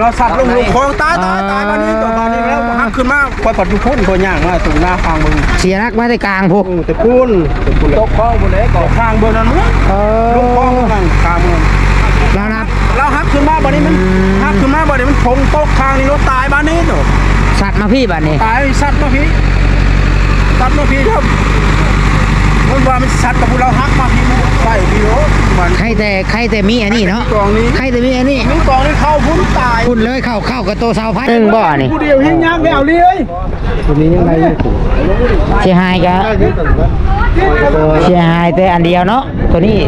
แล้วสับลงลงคลองตายตายตายบ้านนี้ตัวบ้านนี้แล้วหักขึ้นมาคอยปัดทุกคนตัวย่างมาสู่หน้าฟางมึงเสียรักมาแต่กลางพวกแต่กูนตกคลองบนไหนก่อข้างบนนั้นมั้งเอลงคลองอข้างข้างมึงแล้วนับเราหักขึ้นมาบ้านนี้มันหักขึ้นมาบ้านนี้มันพงตกข้างนี้รถตายบ้านนี้ตัวสัตว์มาพี่บัดนี้ตายสัตว์มาพี่สัตว์มาพี่ครับมันว่ามันสัตว์กับพวกเราหักมาพี่มันใส่พี่โอ้ มันใครแต่ใครแต่มีอันนี้เนาะกองนี้ใครแต่มีอันนี้มีกองนี้เข้าพุ่นตายคุณเลยเข้าเข้ากับตัวสาวพัดหนึ่งบ่อนี่ผู้เดียวหิ้งยากไม่เอาเลยตัวนี้ยังไงเสียหายกะเสียหายแต่อันเดียวเนาะตัวนี้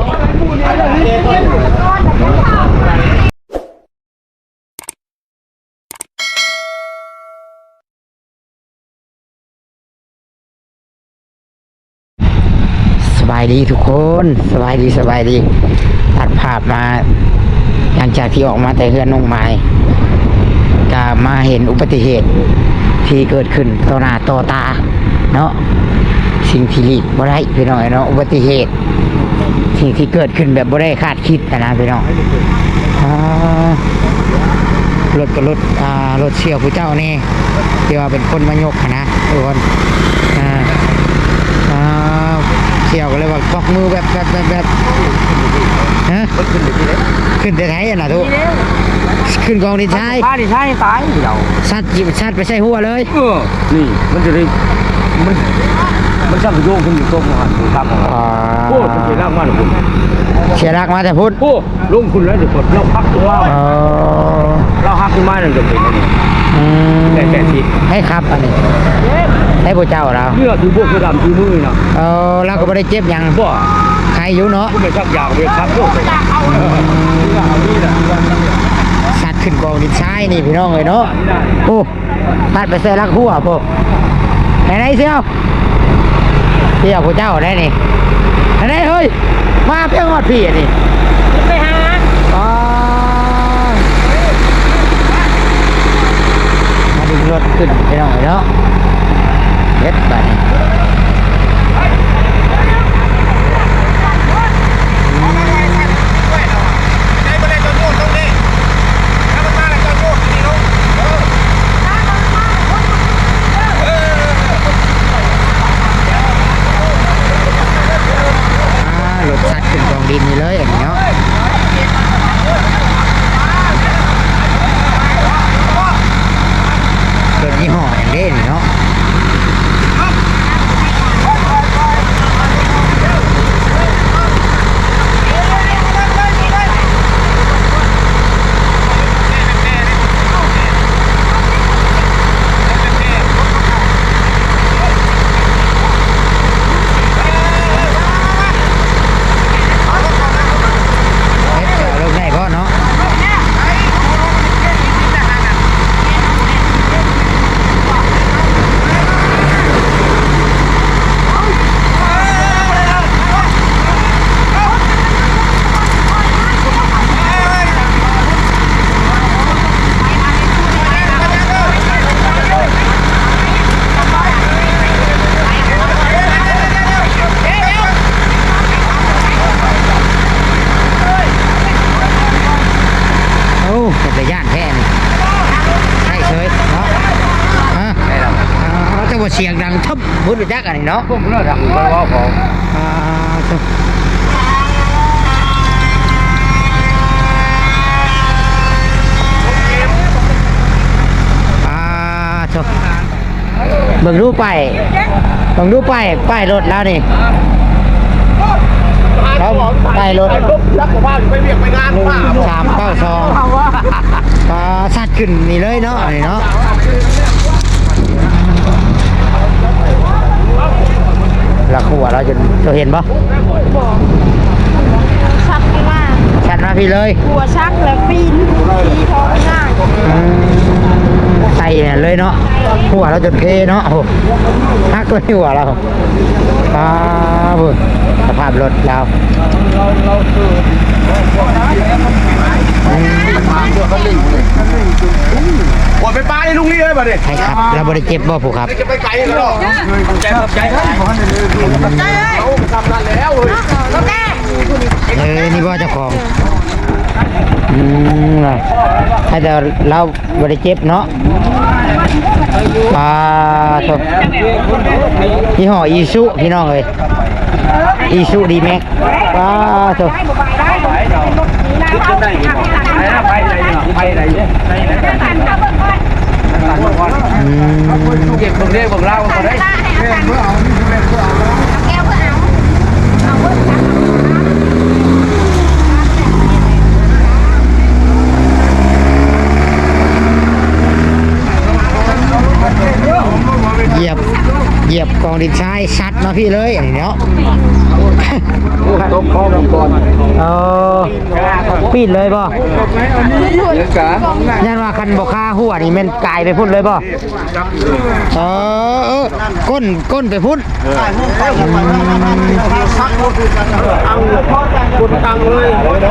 ายดีทุกคนสบายดีสบายดีตัดภาพมา หลังจากที่ออกมาแต่เฮือนนงไม้ก็มาเห็นอุบัติเหตุที่เกิดขึ้นต่อหน้าต่อตา เนาะสิ่งที่หลีกบ่ได้พี่น้อยเนาะอุบัติเหตุ สิ่งที่เกิดขึ้นแบบบ่ได้คาดคิดนะนะพี่น้องรถกับรถรถเชี่ยวผู้เจ้านี่ที่ว่าเป็นคนมายกนะทุกคนอ่า เชี่ยวก็เลยว่าควักมือแบบแบบแบบแบบฮะขึ้นแต่ไหนอะนะทุกขึ้นกองดินชายตายดิใช่ตายเราสัตว์จิบสัตว์ไปใส่หัวเลยเออนี่มันจะได้มันมันช่างโยงขึ้นอยู่ตรงหันอยู่ครับของเราอ่าโอ้มันจะลากมาหรือคุณเสียรักมาแต่พุทธโอ้ลงคุณแล้วเดี๋ยวกดเราพักขึ้นมาเออเราหักขึ้นมาหนึ่งจะเป็นนี่อืมแปดแปดสิบให้ครับอันนี้ ให้พระเจ้าเราเนื้อถือพวกคือดำถือมือนะเออเราก็ไม่ได้เจ็บหยังบ่ใครอยู่เนาะคุณไปชักยาวไปครับพวกไปเอานี่นะสัตว์ขึ้นกองดินชายนี่พี่น้องเลยเนาะโอ้ตัดไปใส่รักหัวพวกไหนไหนเสียวเสียวพระเจ้าได้นี่ไหนไหนเฮ้ยมาเพียงหอดพี่อันนี้ไปหาอ๋อมาดึงรถขึ้นไปหน่อยเนาะ เล็ดไปอ่ารถสัตว์ขึ้นกองดินนี่เลยอย่างนี้เนาะรถยี่ห้ออย่างเด่นเนาะเฮ็ดจะเอาลงได้ก็เนาะโอ้เป็นตะย่านแท้นี่ใช่เฉยเนาะฮะ เราจะว่าเสียงดังทับพุทธจักอันนี้เนาะพวกเลือดดังไปว่าของอ่าจ้ะอ่าจ้ะเบิ่งรูปไปายเบิ่งรูปไปายป้ายรถแล้วนี่ครับป้ายรถรักบ้านไปเรียกไปงานหนึ่งสามเก้าสองปลาสัตว์ขึ้นนี่เลยเนาะอันนี้เนาะ ราขัวเราจะจะเห็นปะชักไปมากชัดมาพี่เลยหัวชักแล้วปีนทีท้องง่ายอืมใส่เนี่ยเลยเนาะหัวเราจนเทเนาะโอ้โหฮักเลยหัวเราปลาบุสภาพรถเรา อืมโอ้ยไปปลาในลุงนี่เลยป่ะดิใช่ครับเราบริเจ็บบ่ผูกครับจะไปไกลกันหรอใจใจใจเอาทำนั่นแล้วเฮ้ยเออนี่บ่เจ้าของอืมให้แต่เราบริเจ็บเนาะปลาโถยี่ห้ออีซุพี่น้องเลยอีซุดีแม็กปลาโถ ไปไหนไปไหนเนี่ยไปไหนกันอืมเก็บตรงนี้ของเราก็ได้เหยียบ เหยียบกองดินทรายชัดมาพี่เลยอันนี้เนาะ ตกคอมก่อน เออ ปีดเลยบ่เดี๋ยวกะยันว่าคันบ่ค่าหัวนี่แมันกลายไปพุ่นเลยบ่เออเออก้นก้นไปพุ่นคนตังเลย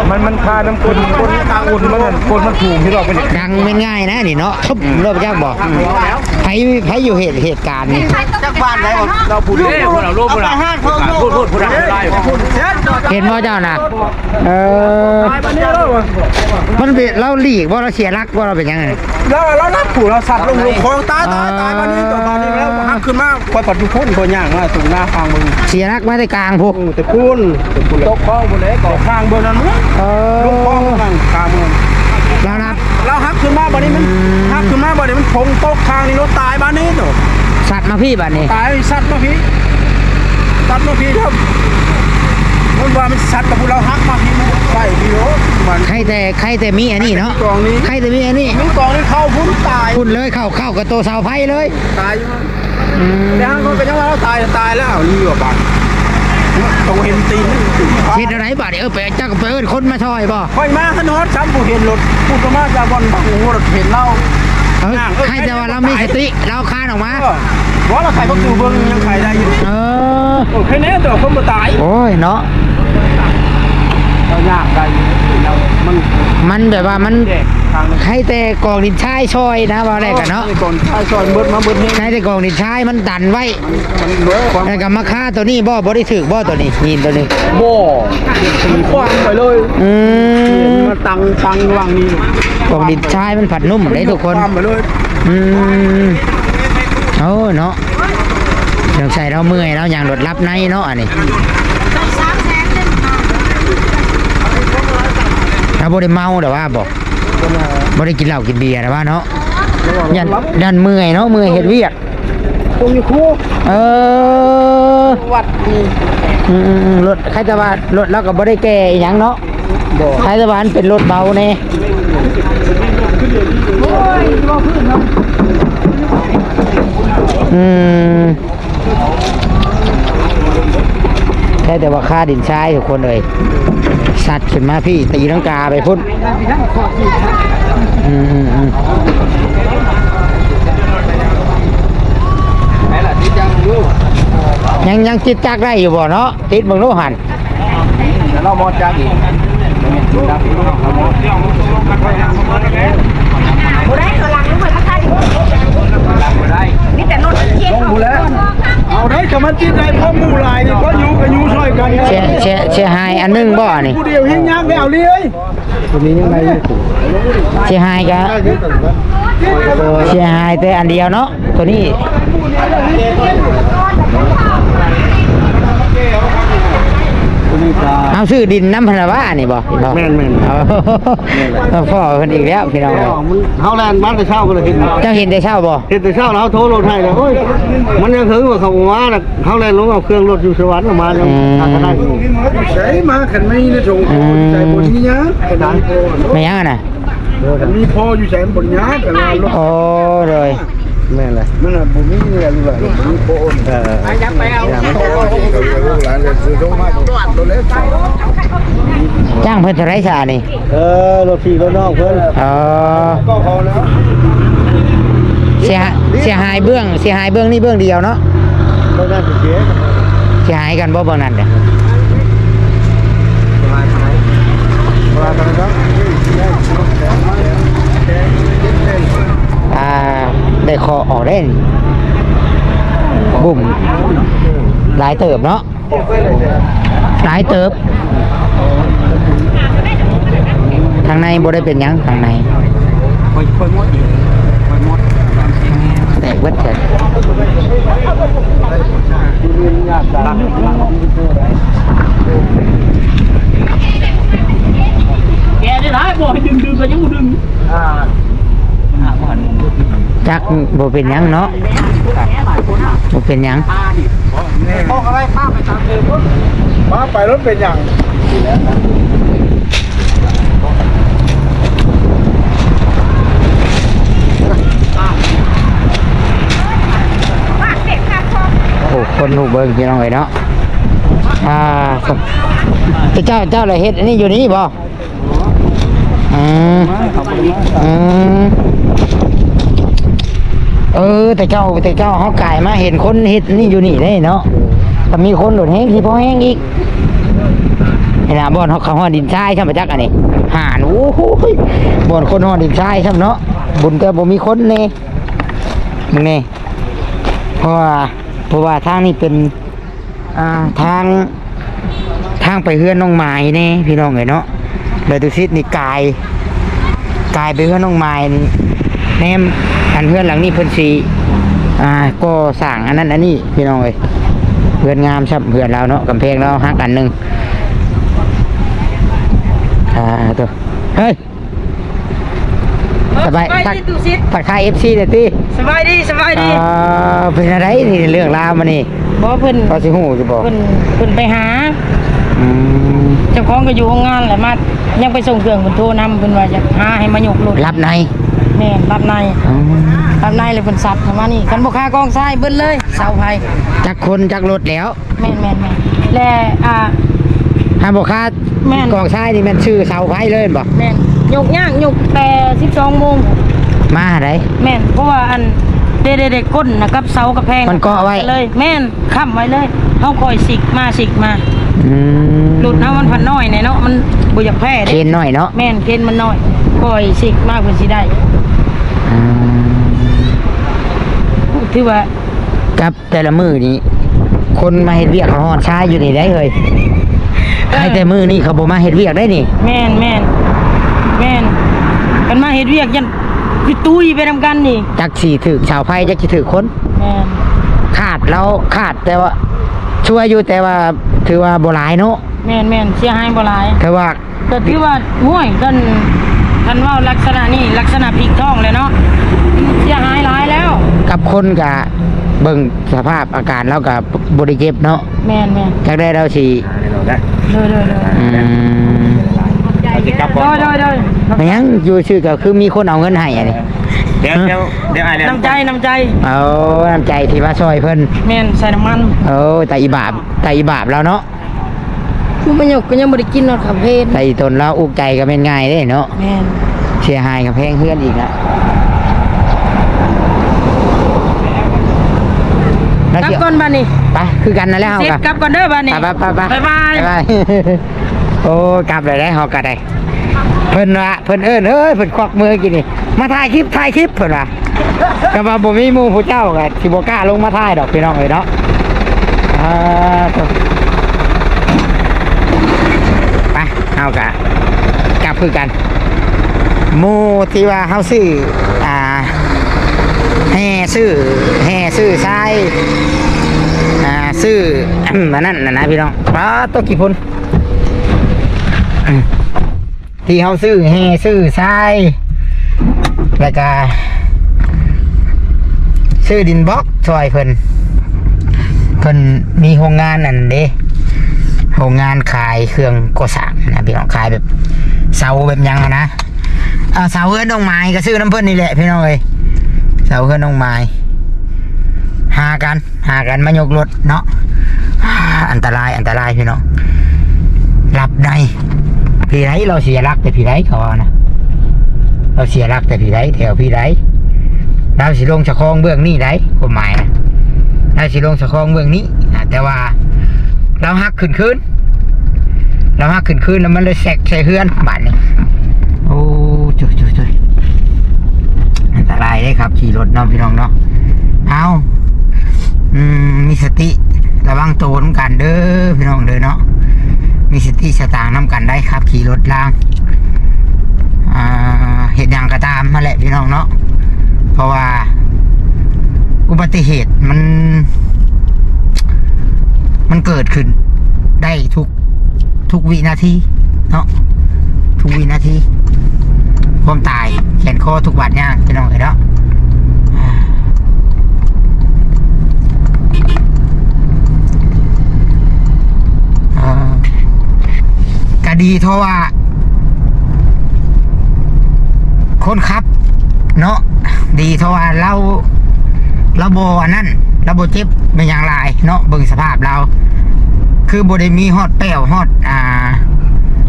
มันมันคาน้ำคนคนตังอุ่นมันคนมันถูกที่เราเป็นดังไม่ง่ายนะนี่เนาะทุบเริ่มยากบ่ ไผไผอยู่เหตุเหตุการณ์นี่จากบ้านไหนเราพูดเด้คนเราโลภคนเราพูดพูดพูดได้พูดเช็ดเห็นบ่เจ้าน่ะเออตายมันเนี่ยแล้วมันเป็นเราหลีกบ่เราเสียรักบ่เราเป็นยังไงแล้วเรารับผูเราสัตว์ลงลงคลองตายตายตายมานี่ต่อมานี่แล้วหักขึ้นมาคอยปัดทุกคนคนย่างมาสู่หน้าฟางมึงเสียรักมาแต่กลางพุแต่คุณตกคลองบนไหนก่อข้างเบอร์นั้นมั้งเอลูกคลองอข้างข้างมึงแล้วนับเราหักขึ้นมาบ่นี้มันหักขึ้นมาบ่นี้มันพงตกข้าง นี่รถตายบ้านนี้เนาะสัตว์มาพี่บัดนี้ตายสัตว์มาพี่สัตว์มาพี่ครับมันว่ามันสัตว์กับพวกเราหักมาพี่ใส่พี่โอ้มันใครแต่ใครแต่มีอันนี้เนาะกองนี้ใครแต่มีอันนี้มีกองนี้เข้าพุ่นตายพุ่นเลยเข้าเข้ากับตัวเสาไฟเลย ตายอยู่แต่ห้างคนเป็นยังไงเราตายตายแล้วนี่ว่าบังต้องเห็นตีนเฮ็ดอะไรบัดนี้เออไปเจ้าก็ไปเอิ้นคนมาช่วยบ่ค่อยมาขนอดซ้ำผู้เห็นรถพูดมาจากบอลบังหัวรถเห็นเรา เออใครแต่ว่าเรามีสติเราคานออกมาว่าเราขายก็คือเบิ้งยังขายได้อยู่เออโอเคแน่ตัวคนมาตายโอ้ยเนาะเรายากได้ เรามันมันแบบว่ามันแยกทางนึงใครแต่กองดินชายช่วยนะว่าได้กันเนาะก่อนชายซอยเบิดมาเบิดนี่ใครแต่กองดินชายมันดันไว้มันเบิดความแล้วก็มาฆ่าตัวนี้บ่บ่ได้ถึกบ่ตัวนี้ยินตัวนี้โบ่ตีความไปเลยอืมมาตังตังวางนี่กองดินชายมันผัดนุ่มได้ทุกคนความไปเลยอืมโอ้เนาะเดี๋ยวใส่เราเมื่อยเราอย่างรถรับในเนาะอันนี้ เราบ่ได้เมาแต่ว่าบอกบ่ได้กินเหล้ากินเบียร์แต่ว่าเนาะยันดันเมื่อยเนาะเมื่อยเฮ็ดเวียกตรงนี้คู่เออวัดนี่อืมรถใครจะว่ารถเราก็บ่ได้แก่อีหยังเนาะใครจะว่ามันเป็นรถเบาแน่อืม ได้แต่ว่าค่าดินทรายทุกคนเลยสัตว์ขึ้นมาพี่ตีลังกาไปพุ่นอืมอืมอืมยังยังยังจิตจักได้อยู่บ่เนาะติดเบิ่งดูหันเดี๋ยวเรามอจักอีกบุได้ตัวหลังรู้ไหมพักได้ นี่แต่นนเทียนลงของบุแล้วเอาได้กับมันจิตใจพ่อหมู่หลายนี่ก็อยูกับยูช่วยกันเชเชเชียหายอันหนึงบ่นี่ผู้เดียวเฮงยากไม่เอาเลยตัวนี้ยังไงเชียหายกะเชียหายแต่อันเดียวเนาะตัวนี้ ตัวนี้ตาเอาซื้อดินน้ำพนาวานี่บ่แม่นแม่นเอาเอาพ่อเพิ่นอีกแล้วพี่น้องมันเฮาแลนด์บ้านแต่เช้าก็เลยเห็นเจ้าเห็นแต่เช้าบ่เห็นแต่เช้าแล้วเขาโทรรถให้เลยโอ้ยมันยังถึงว่าเขาว่าน่ะเขาแลนด์ลงเอาเครื่องรถอยู่สวรรค์มาแล้วทางก็ได้ใช่มาขันไม่ในชงใจบนนี้นะขันไม่ยังอะน่ะขันมีพออยู่แสนบนนี้แต่เรารถโอ้เลย แม่นเลยมันบุมีเนี่ยรู้เลยมีโอนเออไปจับไปเอาลูกหลานเลยซื้อลงมาตัวเล็กจ้างเพิ่นเท่าไหร่ซะนี่เออรถพี่รถน้องเพิ่นเออก็พอแล้วเสียหายเสียหายเบื้องเสียหายเบื้องนี่เบื้องเดียวเนาะก็น่าจะเสียเสียหายกันบ่เบื้องนั้นเด้อ สบายไหมสบายกันครับ อ่า ได้คอออกได้นี่บุ่มหลายเติบเนาะหลายเติบ ทางในบ่ได้เป็นหยังทางในคอยคอยมดอีกคอยมดแตกเบิดเถิดแกได้หลายบ่ให้ดึงดึงก็ยังบ่ดึงอ่า จักบ่เป็นหยังเนาะบ่เป็นหยังห้องอะไรข้าไปตามเดิมมาไปรถเป็นอย่างโอ้คนหูเบิ่งพี่น้องเอ้ยเนาะอ่าเจ้าเจ้าเลยเฮ็ดอันนี้อยู่นี่บ่อืมอืม เออ แต่เจ้าแต่เจ้าเฮาไกายมาเห็นคนเฮ็ดนี่อยู่นี่ได้เนาะถ้ามีคนโดดแห้งที่พอแห้งอีกเห็นน่ะบ่อนเขาเขาฮอดินทรายใช่ไหมจักอันนี้ห่านโอ้โหยบ่อนคนฮอดินทรายใช่ไหมเนาะบุญแต่บ่มีคนนี่มึงเนี่ยเพราะว่าเพราะว่าทางนี้เป็นอ่าทางทางไปเฮือนน้องไม้เนี่ยพี่น้องเอ๋ยเนาะเลยตุซิดนี่กายกายไปเฮือนน้องไม้นี่แนม อันเฮือนหลังนี้เพิ่นสีอ่าก็สั่งอันนั้นอันนี้พี่น้องเอ๋ยเฮือนงามชับเฮือนเราเนาะกำแพงเราหักอันหนึ่งอ่าตัวเฮ้ยสบายทักดูซิทักทายเอฟซีเด้อตีสบายดีสบายดีอ่าเป็นอะไรนี่เรื่องราวมานี่บ่เพิ่นเขาสิหูจะบอกเพิ่นเพิ่นไปหาอืมเจ้าของก็อยู่โรงงานแหละมายังไปส่งเครื่องเพิ่นโทรนำเพิ่นว่าจะหาให้มายกรถรับใน แม่นรับในอืมรับในเลยเพิ่นซัดเข้ามานี่คันบ่ค่ากองทรายเบิดเลย เสาไฟจักคนจักรถแล้วแม่นแม่นแม่นและอ่า ห้ามบอกค่าแม่น กองทรายนี่มันชื่อเสาไฟเลยบอกแม่นยกย่างยกแต่12โมงมาไหนแม่นเพราะว่าอันเด็กๆๆก้นนะครับเสากับแพงมันเกาะไว้ เลย แม่นค้ำไว้เลยเฮาคอยสิกมาสิกมาอืมหลุดเฮามันพันน้อยแน่เนาะมันบ่อยากแพ้เทเด้นหน่อยเนาะแม่นเกณฑ์มันน้อยคอยสิกมากเพิ่นสิได้ อืม ถือว่ากับแต่ละมือนี้ คนมาเฮ็ดเวียกเขาหอดชายอยู่นี่ได้เลยให้แต่มือนี่เขาบอกมาเฮ็ดเวียกได้นี่ แม่นแม่นแม่นกันมาเฮ็ดเวียกยันพี่ตุ้ยไปนำกันนี่จักสี่ถือชาวไฟจักสิถือคนแม่นขาดเราขาดแต่ว่า ช่วยอยู่แต่ว่าถือว่าโบหลายเนาะแม่นแม่นเสียหายบ่หลายแต่ว่าก็ถือว่าห่วยกันท่านเว่าลักษณะนี้ลักษณะพลิกท้องเลยเนาะเสียหายหลายแล้ว กับคนกะเบิ่งสภาพอาการแล้วกับบริเจ็บเนาะแม่นแม่นจักได้เราสิเลยเลยเลยอืมโดยโดยโดยไม่ยังอยู่ชื่อก็คือมีคนเอาเงินให้อันนี้เดี๋ยวเดี๋ยวเดี๋ยวไอ้เดี๋ยวน้ำใจน้ำใจเอาน้ำใจที่ว่าช่วยเพิ่นแม่นใส่น้ำมันเอาแต่อีบาปแต่อีบาปแล้วเนาะผู้ประโยคก็ยังบ่ได้กินเนาะครับเพศแต่อีตนเราอุกใจก็เป็นง่ายเด้เนาะแม่นเสียหายกับแพงเพื่อนอีกนะแล้ว กลับเดี๋ยวก่อนบัดนี้ไปคือกันนั่นแหล้วเสร็จกันกลับก่อนเด้อบัดนี้ไปไปไปไปบ๊ายบายบ๊ายบายโอ้กลับเลยได้ฮอกลับได้เพิ่นว่าเพิ่นเอิ้นเอ้ยเพิ่นควักมือกินนี่มาถ่ายคลิปถ่ายคลิปเพิ่นว่าก็ว่าบ่มีหมู่ผู้เจ้าก็สิบ่กล้าลงมาถ่ายดอกพี่น้องเอ้ยเนาะอ่าตัวไปเอากะกลับคือกันหมู่ที่ว่าเฮาซื้ออ่า แห่ซื้อแห่ซื้อทรายอ่าซื้ออันนั้นนะนะพี่น้องปลาตัวกี่พุนที่เขาซื้อแห่ซื้อทรายแล้วก็ซื้อดินบล็อกซอยเพิ่นเพิ่นมีโรงงานนั่นเด้โรงงานขายเครื่องก่อสร้างนะพี่น้องขายแบบเสาแบบยังนะเสาเฮือนดองไม้ก็ซื้อน้ำเพิ่นนี่แหละพี่น้องเอ้ย เสาเฮือนดองไม้หากัน หากันมายกรถเนาะอันตรายอันตรายพี่น้องหลับในพี่ไรเราเสียรักแต่พี่ไรเขาว่านะเราเสียรักแต่พี่ไรแถวพี่ไรเราสิลงสะคองเบื้องนี่ไรกฎหมายนะเราสิลงสะคองเบื้องนี้แต่ว่า เราหักขึ้นคืนเราหักขึ้นคืนแล้วมันเลยแสกใส่เฮือนบาดนี้โอ้จุยจุยจุยอันต รายเลยครับ ขี่รถเนาะพี่น้องเนาะเอาอืมมีสติระวังตัวน้ำกันเด้อพี่น้องเด้อเนาะมีสติสตางน้ำกันได้ครับ ขี่รถล่างอ่าเหตุอย่างก็ตามมาแหละพี่น้องเนาะเพราะว่า อุบัติเหตุมัน มันเกิดขึ้นได้ทุกทุกวินาทีเนาะทุกวินาที ความตายแขนคอทุกบาดย่างพี่น้องเห็นเนาะอ่าก็ดีเท่าว่า คนขับ เนาะดีเท่าว่าเราเราโบอันนั้นเราโบเจ็บเป็นอย่างไรเนาะเบิ่งสภาพเรา คือโบได้มีฮอดแป้วฮอดอ่า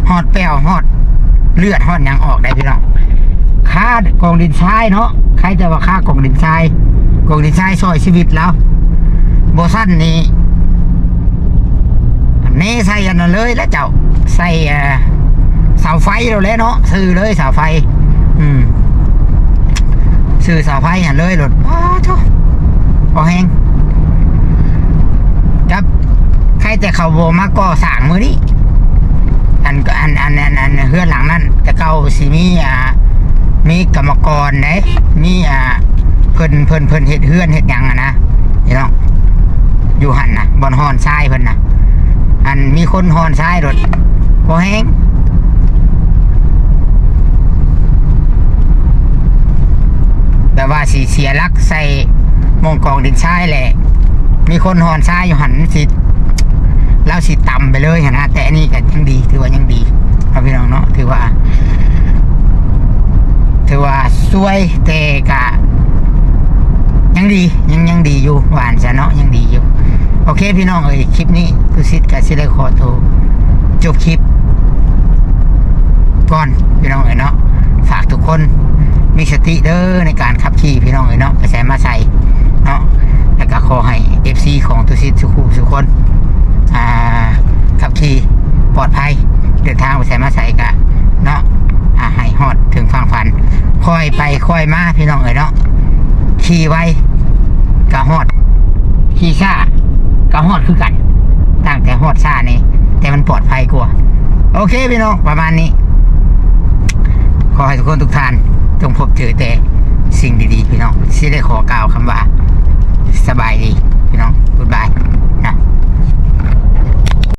ฮอดแป้วฮอดเลือดฮอดยังออกได้พี่น้อง ค่ากองดินทรายเนาะใครจะว่าค่ากองดินทรายกองดินทรายช่วยชีวิตแล้วโบสั้นนี่เนใส่อันนั้นเลยแล้วเจ้าใส่เสาไฟเราแล้วเนาะซื้อเลยเสาไฟ อืมซื้อเสาไฟหันเลยรถว้าทุพอแห้งครับใครแต่เขาโบมาก่อสร้างมือนี้อันอันอันอันอันเฮือนหลังนั้นแต่เก่าสิมีอ่า มีกรรมกรไหนมีอ่าเพิ่นเพิ่นเพิ่นเฮ็ดเฮือนเฮ็ดหยังอะนะนี่น้องอยู่หันนะบอนฮอนทรายเพิ่นนะอันมีคนฮอนทรายรถพอแห้งแบบว่าสีเสียลักใส่มองกองดินทรายแหละ มีคนหอนทรายอยู่หันสิแล้วสิต่ำไปเลยนนะแต่อันนี้ก็ยังดีถือว่ายังดีครับพี่น้องเนาะถือว่า ถือว่าสวยแต่กะยังดียังยังดีอยู่หวานจะเนาะยังดีอยู่ โอเคพี่น้องเอ้ยคลิปนี้ทุสิทธิ์กับสิได้ขอโทรจบคลิป ก่อนพี่น้องเอ้ยเนาะฝากทุกคนมีสติเด้อในการขับขี่พี่น้องเอ้ยเนาะไปใส่มาใส่เนาะแล้วก็ขอให้ FC ของทุสิทธิ์ทุกคู่ทุคนอ่าขับขี่ปลอดภัยเดินทางไปใส่มาใส่กะเนาะอ่าให้ฮอด ค่อยไปค่อยมาพี่น้องเอ้ยเนาะขี่ไวกะฮอดขี่ช้ากะฮอดคือกันตั้งแต่ฮอดช้านี่แต่มันปลอดภัยกว่าโอเคพี่น้องประมาณนี้ ขอให้ทุกคนทุกท่านจงพบเจอแต่สิ่งดีๆพี่น้องที่ได้ขอกล่าวคำว่า สบายดีพี่น้องบ๊ายบาย